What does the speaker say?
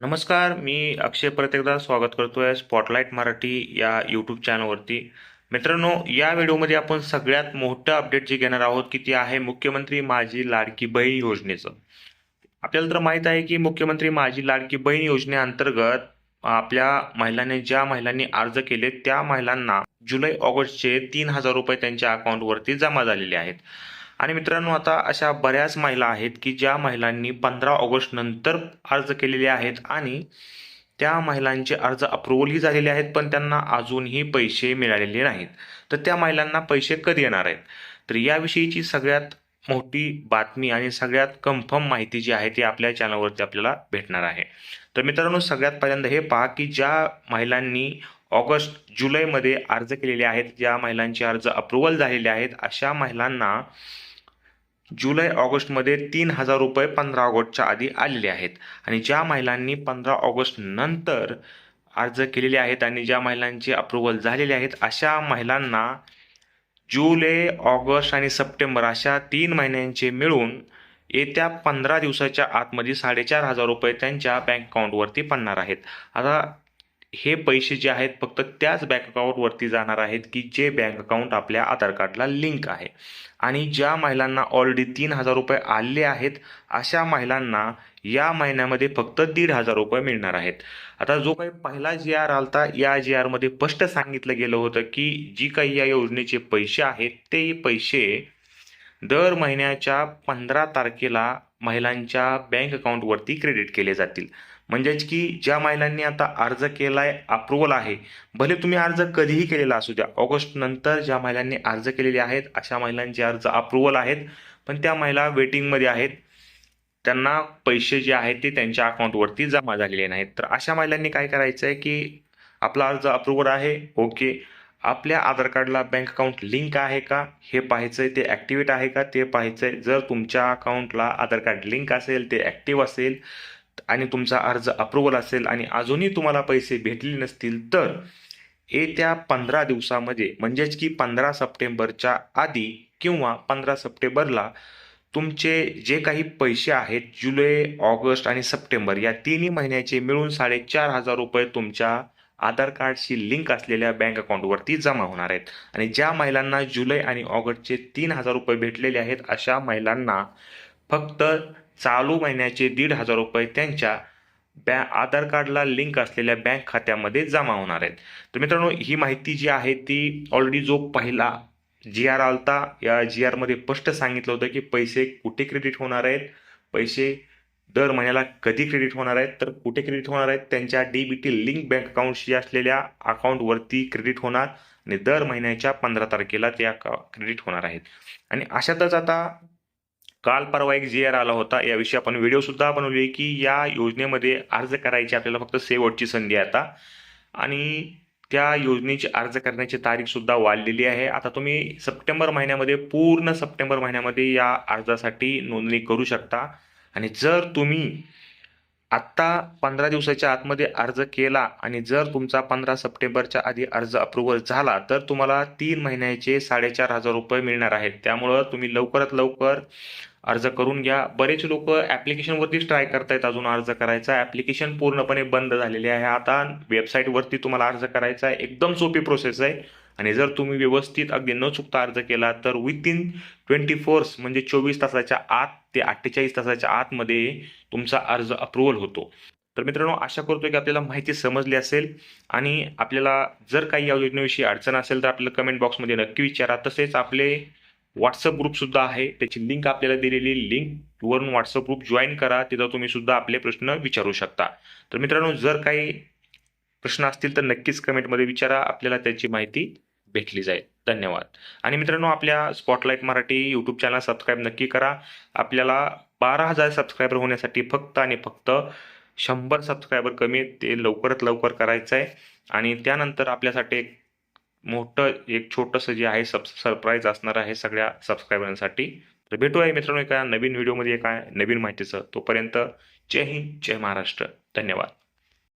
नमस्कार मी अक्षय परत एकदा स्वागत आहे स्पॉटलाईट मराठी या यूट्यूब चॅनलवरती मित्रांनो या व्हिडिओमध्ये आपण सगळ्यात मोठं अपडेट जे घेणार आहोत की ते आहे मुख्यमंत्री माझी लाडकी बहीण योजनेचं. आपल्याला तर माहीत आहे की मुख्यमंत्री माझी लाडकी बहीण योजनेअंतर्गत आपल्या महिलांनी ज्या महिलांनी अर्ज केले त्या महिलांना जुलै ऑगस्टचे तीन हजार रुपये त्यांच्या अकाउंटवरती जमा झालेले आहेत. आणि मित्रांनो आता अशा बऱ्याच महिला आहेत की ज्या महिलांनी पंधरा ऑगस्ट नंतर अर्ज केलेले आहेत आणि त्या महिलांचे अर्ज अप्रुव्हलही झालेले आहेत पण त्यांना अजूनही पैसे मिळालेले नाहीत. तर त्या महिलांना पैसे कधी येणार आहेत? तर याविषयीची सगळ्यात मोठी बातमी आणि सगळ्यात कन्फर्म माहिती जी आहे ती आपल्या चॅनलवरती आपल्याला भेटणार आहे. तर मित्रांनो सगळ्यात पहिल्यांदा हे पहा की ज्या महिलांनी ऑगस्ट जुलैमध्ये अर्ज केलेले आहेत ज्या महिलांचे अर्ज अप्रुव्हल झालेले आहेत अशा महिलांना जुलै ऑगस्टमध्ये तीन हजार रुपये पंधरा ऑगस्टच्या आधी आलेले आहेत. आणि ज्या महिलांनी पंधरा ऑगस्ट नंतर अर्ज केलेले आहेत आणि ज्या महिलांचे अप्रुव्हल झालेले आहेत अशा महिलांना जुलै ऑगस्ट आणि सप्टेंबर अशा तीन महिन्यांचे मिळून येत्या पंधरा दिवसाच्या आतमध्ये साडेचार हजार रुपये त्यांच्या बँक अकाउंटवरती पडणार आहेत. आता हे पैसे जे आहेत फक्त त्याच बँक अकाउंटवरती जाणार आहेत की जे बँक अकाउंट आपल्या आधार कार्डला लिंक आहे. आणि ज्या महिलांना ऑलरेडी तीन हजार रुपये आले आहेत अशा महिलांना या महिन्यामध्ये फक्त दीड हजार रुपये मिळणार आहेत. आता जो काही पहिला जी आर आलता या जी आरमध्ये स्पष्ट सांगितलं गेलं होतं की जी काही या योजनेचे पैसे आहेत ते पैसे दर महिन्याच्या पंधरा तारखेला महिलांच्या बँक अकाउंटवरती क्रेडिट केले जातील. म्हणजेच की ज्या महिलांनी आता अर्ज केलाय अप्रुव्हल आहे भले तुम्ही अर्ज कधीही केलेला असू द्या ऑगस्ट नंतर ज्या महिलांनी अर्ज केलेले आहेत अशा महिलांचे अर्ज अप्रुव्हल आहेत पण त्या महिला वेटिंगमध्ये आहेत. त्यांना पैसे जे आहेत ते त्यांच्या अकाउंटवरती जमा झालेले नाहीत. तर अशा महिलांनी काय करायचं आहे की आपला अर्ज अप्रुव्हल आहे ओके. आपल्या आधार कार्डला बँक अकाउंट लिंक आहे का? हे पाहायचं आहे ते ॲक्टिवेट आहे का? ते पाहायचं आहे जर तुमच्या अकाउंटला आधार कार्ड लिंक असेल ते ॲक्टिव्ह असेल आणि तुमचा अर्ज अप्रुव्हल असेल आणि अजूनही तुम्हाला पैसे भेटले नसतील तर येत्या पंधरा दिवसामध्ये म्हणजेच की पंधरा सप्टेंबरच्या आधी किंवा पंधरा सप्टेंबरला तुमचे जे काही पैसे आहेत जुलै ऑगस्ट आणि सप्टेंबर या तिन्ही महिन्याचे मिळून साडेचार हजार रुपये तुमच्या आधार कार्डशी लिंक असलेल्या बँक अकाउंटवरती जमा होणार आहेत. आणि ज्या महिलांना जुलै आणि ऑगस्टचे तीन हजार रुपये भेटलेले आहेत अशा महिलांना फक्त चालू महिन्याचे दीड हजार रुपये त्यांच्या बॅ आधार कार्डला लिंक असलेल्या बँक खात्यामध्ये जमा होणार आहेत. तर मित्रांनो ही माहिती जी आहे ती ऑलरेडी जो पहिला जी आर आलता या जी आरमध्ये स्पष्ट सांगितलं होतं की पैसे कुठे क्रेडिट होणार आहेत? पैसे दर महिन्याला कधी क्रेडिट होणार आहेत? तर कुठे क्रेडिट होणार आहेत? त्यांच्या D B T link bank अकाउंटशी असलेल्या अकाउंटवरती क्रेडिट होणार आणि दर महिन्याच्या पंधरा तारखेला ते क्रेडिट होणार आहेत. आणि अशातच आता काल परवा एक जी आर आला होता. याविषयी आपण व्हिडिओ सुद्धा बनवली की या योजनेमध्ये अर्ज करायची आपल्याला फक्त शेवटची संधी आता. आणि त्या योजनेची अर्ज करण्याची तारीख सुद्धा वाढलेली आहे. आता तुम्ही सप्टेंबर महिन्यामध्ये पूर्ण सप्टेंबर महिन्यामध्ये या अर्जासाठी नोंदणी करू शकता. आणि जर तुम्ही आत्ता पंधरा दिवसाच्या आतमध्ये अर्ज केला आणि जर तुमचा पंधरा सप्टेंबरच्या आधी अर्ज अप्रुव्हल झाला तर तुम्हाला तीन महिन्याचे साडेचार हजार रुपये मिळणार आहेत. त्यामुळं तुम्ही लवकरात लवकर अर्ज करून घ्या. बरेच लोक ॲप्लिकेशनवरतीच ट्राय करतायत अजून अर्ज करायचा. ॲप्लिकेशन पूर्णपणे बंद झालेले आहे. आता वेबसाईटवरती तुम्हाला अर्ज करायचा आहे. एकदम सोपी प्रोसेस आहे. आणि जर तुम्ही व्यवस्थित अगदी न चुकता अर्ज केला तर विथिन ट्वेंटी फोर्स म्हणजे चोवीस तासाच्या आत ते अठ्ठेचाळीस तासाच्या आतमध्ये तुमचा अर्ज अप्रुव्हल होतो. तर मित्रांनो आशा करतो की आपल्याला माहिती समजली असेल आणि आपल्याला जर काही या योजनेविषयी अडचण असेल तर आपल्याला कमेंट बॉक्समध्ये नक्की विचारा. तसेच आपले व्हॉट्सअप ग्रुपसुद्धा आहे. त्याची लिंक आपल्याला दिलेली लिंकवरून व्हॉट्सअप ग्रुप जॉईन करा. तिथं तुम्ही सुद्धा आपले प्रश्न विचारू शकता. तर मित्रांनो जर काही प्रश्न असतील तर नक्कीच कमेंटमध्ये विचारा. आपल्याला त्याची माहिती भेटली जाईल. धन्यवाद. आणि मित्रांनो आपल्या spotlight Marathi YouTube channel subscribe नक्की करा. आपल्याला बारा हजार सबस्क्रायबर होण्यासाठी फक्त आणि फक्त शंभर सबस्क्रायबर कमी ते लवकरात लवकर करायचं आहे आणि त्यानंतर आपल्यासाठी एक मोठं एक छोटंसं जे आहे सब सरप्राईज असणार आहे सगळ्या सबस्क्रायबरांसाठी तर भेटूया मित्रांनो एका नवीन व्हिडिओमध्ये एका नवीन माहितीचं. तोपर्यंत जय हिंद जय महाराष्ट्र. धन्यवाद.